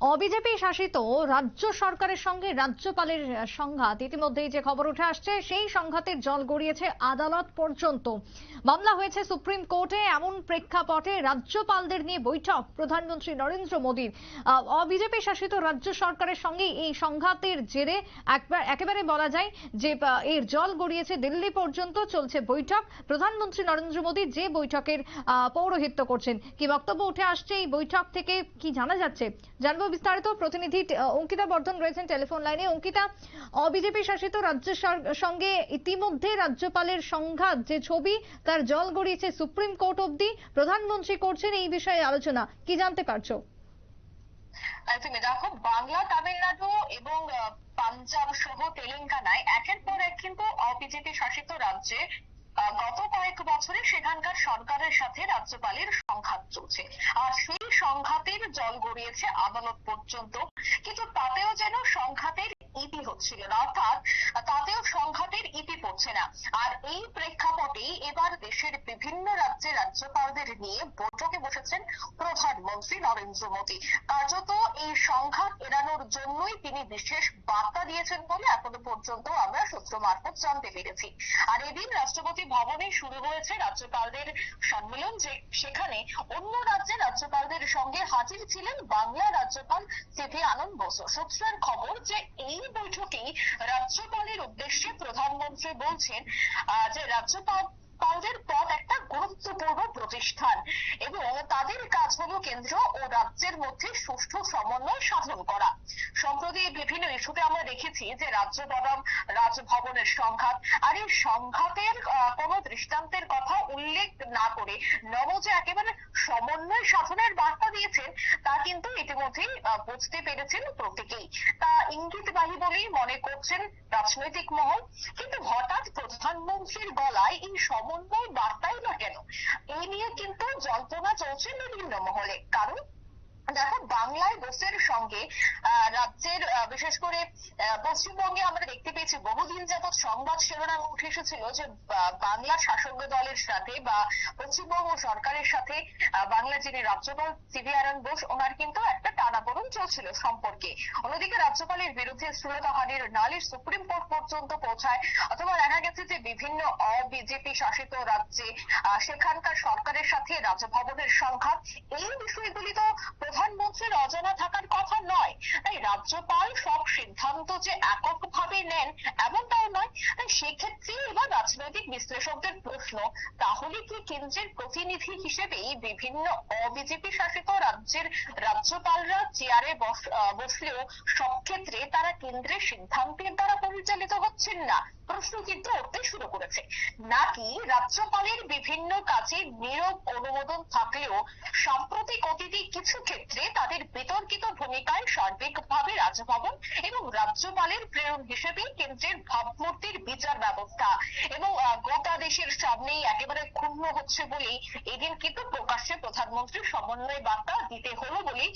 অবিজেপি শাসিত রাজ্য সরকারের সঙ্গে রাজ্যপালের সংঘাত। ইতিমধ্যেই যে খবর উঠে আসছে, সেই সংঘাতের জল গড়িয়েছে আদালত পর্যন্ত। মামলা হয়েছে সুপ্রিম কোর্টে। এমন প্রেক্ষাপটে রাজ্যপালদের নিয়ে বৈঠক প্রধানমন্ত্রী নরেন্দ্র মোদীর। অবিজেপি শাসিত রাজ্য সরকারের সঙ্গে এই সংঘাতের জেরে একবার, একেবারে বলা যায় যে এর জল গড়িয়েছে দিল্লি পর্যন্ত চলছে বৈঠক। প্রধানমন্ত্রী নরেন্দ্র মোদী যে বৈঠকের পৌরোহিত্য করছেন। কি বক্তব্য উঠে আসছে এই বৈঠক থেকে? কি জানা যাচ্ছে? জানব বিস্তারিত প্রতিনিধি অঙ্কিতা বর্ধন রয়েছেন টেলিফোন লাইনে। অঙ্কিতা অবিজেপি শাসিত রাজ্য সঙ্গে ইতিমধ্যে রাজ্যপালের সংঘাত যে ছবি, তার জল গড়িয়েছে সুপ্রিম কোর্ট অবধি, প্রধানমন্ত্রী করছেন এই বিষয়ে আলোচনা। কি জানতে পারছ? একদমই। দেখো, বাংলা, তামিলনাড়ু এবং পাঞ্জাব সহ তেলেঙ্গানায় একের পর এক কিন্তু বিজেপি শাসিত রাজ্যে গত কয়েক বছরে সেখানকার সরকারের সাথে রাজ্যপালের সংঘাত চলছে। আর সেই সংঘাতের জল গড়িয়েছে আদালত পর্যন্ত। কিন্তু তাতেও যেন সংঘাতের ইতি হচ্ছিল না, অর্থাৎ তাতেও সংঘাতের ইতি পড়ছে না। আর এই প্রেক্ষাপটেই এবার দেশের বিভিন্ন রাজ্যের রাজ্যপালদের নিয়ে বৈঠকে বসেছেন প্রধানমন্ত্রী নরেন্দ্র মোদী। কার্যত এই সংঘাত এড়ানোর জন্যই তিনি বিশেষ বার্তা দিয়েছেন বলে এখনও পর্যন্ত আমরা সূত্র মারফত জানতে পেরেছি। আর এদিন রাষ্ট্রপতি ভবনে শুরু হয়েছে রাজ্যপালদের সম্মেলন সেখানে অন্য রাজ্যের রাজ্যপালদের সঙ্গে হাজির ছিলেন বাংলা রাজ্যপাল সিভি আনন্দ বোস। সূত্রের খবর যে এই বৈঠকেই রাজ্যপালের উদ্দেশ্যে প্রধানমন্ত্রী বলছেন যে রাজ্যপাল পালদের পদ একটা গুরুত্বপূর্ণ প্রতিষ্ঠান এবং তাদের কাজ হলো কেন্দ্র ও রাজ্যের মধ্যে সুষ্ঠু সমন্বয় সাধন করা। সম্প্রতি বিভিন্ন ইস্যুতে আমরা দেখেছি যে রাজ্য বনাম রাজভবনের সংঘাত আর এই সংঘাতের কোনো দৃষ্টান্তের কথা উল্লেখ না করে নব যে একেবারে সমন্বয় সাধনের বার্তা দিয়েছেন, তা কিন্তু ইতিমধ্যেই বুঝতে পেরেছেন প্রত্যেকেই। তা ইঙ্গিতবাহী বলেই মনে করছেন রাজনৈতিক মহল। প্রধানমন্ত্রীর গলায় এই সমন্বয় বার্তাই না কেন? এই নিয়ে কিন্তু জল্পনা চলছে বিভিন্ন মহলে। কারণ দেখো বাংলায় বোসের সঙ্গে রাজ্যের বিশেষ করে পশ্চিমবঙ্গে আমরা দেখতে পেয়েছি বহুদিন যাবৎ সংবাদ শিরোনাম উঠে এসেছিল যে বা- বাংলার শাসক দলের সাথে বা পশ্চিমবঙ্গ সরকারের সাথে আহ, বাংলা যিনি রাজ্যপাল সিভি আনন্দ বোস ওনার কিন্তু একটা টানাপোড়েন চলছিল সম্পর্কে। অন্যদিকে রাজ্যপালের বিরুদ্ধে শ্লীলতাহানির নালিশ সুপ্রিম কোর্ট পর্যন্ত পৌঁছায় অথবা দেখা গেছে যে বিভিন্ন অবিজেপি শাসিত রাজ্যে সেখানকার সরকারের সাথে রাজভবনের সংঘাত এই বিষয়গুলি তো প্রধানমন্ত্রীর অজানা থাকার কথা নয়। তাই রাজ্যপাল সব সিদ্ধান্ত যে এককভাবে নেন, এমনটাও নয়। তাই সেক্ষেত্রে এবার রাজনৈতিক বিশ্লেষকদের প্রশ্ন, তাহলে কি কেন্দ্রের প্রতিনিধি হিসেবেই বিভিন্ন অবিজেপি শাসিত রাজ্যের রাজ্যপালরা চেয়ারে বসলেও সব ক্ষেত্রে তারা কেন্দ্রের সিদ্ধান্তের দ্বারা পরিচালিত হচ্ছেন না। প্রশ্ন কিন্তু উঠতে শুরু করেছে। নাকি রাজ্যপালের বিভিন্ন কাজে নীরব অনুমোদন থাকলেও সাম্প্রতিক অতীতে কিছু ক্ষেত্রে তাদের বিতর্কিত ভূমিকায় সার্বিকভাবে রাজভবন এবং রাজ্যপালের প্রেরণ হিসেবে কেন্দ্রের ভাবমূর্তির বিচার ব্যবস্থা এবং গোটা দেশের সামনেই একেবারে ক্ষুণ্ণ হচ্ছে বলেই এদিন কিন্তু প্রকাশ্যে প্রধানমন্ত্রী সমন্বয় বার্তা দিতে হলো বলেই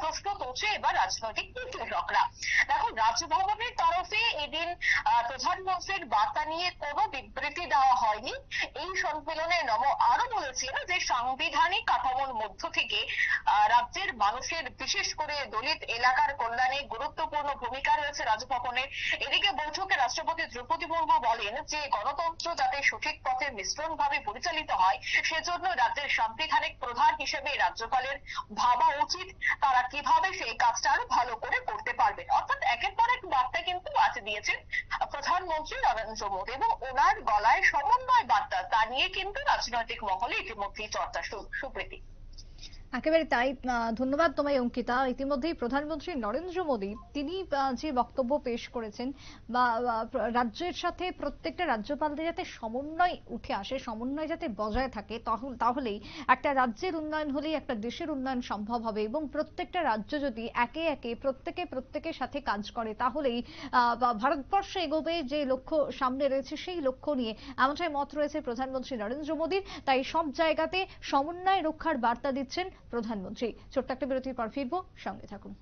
প্রশ্ন তুলছে এবার রাজনৈতিক বিশ্লেষকরা দেখো, রাজভবনের তরফে এদিন প্রধানমন্ত্রীর বার্তা নিয়ে কোনো বিবৃতি দেওয়া এই সম্মেলনে নম আরও বলেছেন যে সাংবিধানিক কাঠামোর মধ্য থেকে রাজ্যের মানুষের বিশেষ করে দলিত এলাকার কল্যাণে গুরুত্বপূর্ণ ভূমিকা রয়েছে রাজভবনের এদিকে বৈঠকে রাষ্ট্রপতি দ্রৌপদী মুর্মু বলেন যে, গণতন্ত্র যাতে সঠিক পথে মিশ্রণ ভাবে পরিচালিত হয়, সেজন্য রাজ্যের সাংবিধানিক প্রধান হিসেবে রাজ্যপালের ভাবা উচিত তারা কীভাবে সেই কাজটা আরও ভালো করে করতে পারবেন। অর্থাৎ একের পর এক বার্তা কিন্তু আজ দিয়েছেন প্রধানমন্ত্রী নরেন্দ্র মোদী এবং ওনার গলায় সমন্বয় বার্তা, তা নিয়ে কিন্তু রাজনৈতিক মহলে ইতিমধ্যেই চর্চা সুপ্রীতি। একেবারে তাই ধন্যবাদ তোমায়, অঙ্কিতা। ইতিমধ্যেই প্রধানমন্ত্রী নরেন্দ্র মোদী, তিনি যে বক্তব্য পেশ করেছেন, বা রাজ্যের সাথে প্রত্যেকটা রাজ্যপালদের যাতে সমন্বয় উঠে আসে, সমন্বয় যাতে বজায় থাকে, তাহল- তাহলেই একটা রাজ্যের উন্নয়ন হলেই একটা দেশের উন্নয়ন সম্ভব হবে। এবং প্রত্যেকটা রাজ্য যদি একে একে, প্রত্যেকে প্রত্যেকের সাথে কাজ করে, তাহলেই ভারতবর্ষ এগোবে যে লক্ষ্য সামনে রয়েছে, সেই লক্ষ্য নিয়ে এমনটাই মত রয়েছে প্রধানমন্ত্রী নরেন্দ্র মোদীর। তাই সব জায়গাতে সমন্বয় রক্ষার বার্তা দিচ্ছেন প্রধানমন্ত্রী। ছোট্ট একটা বিরতির পর ফিরবো সঙ্গে থাকুন।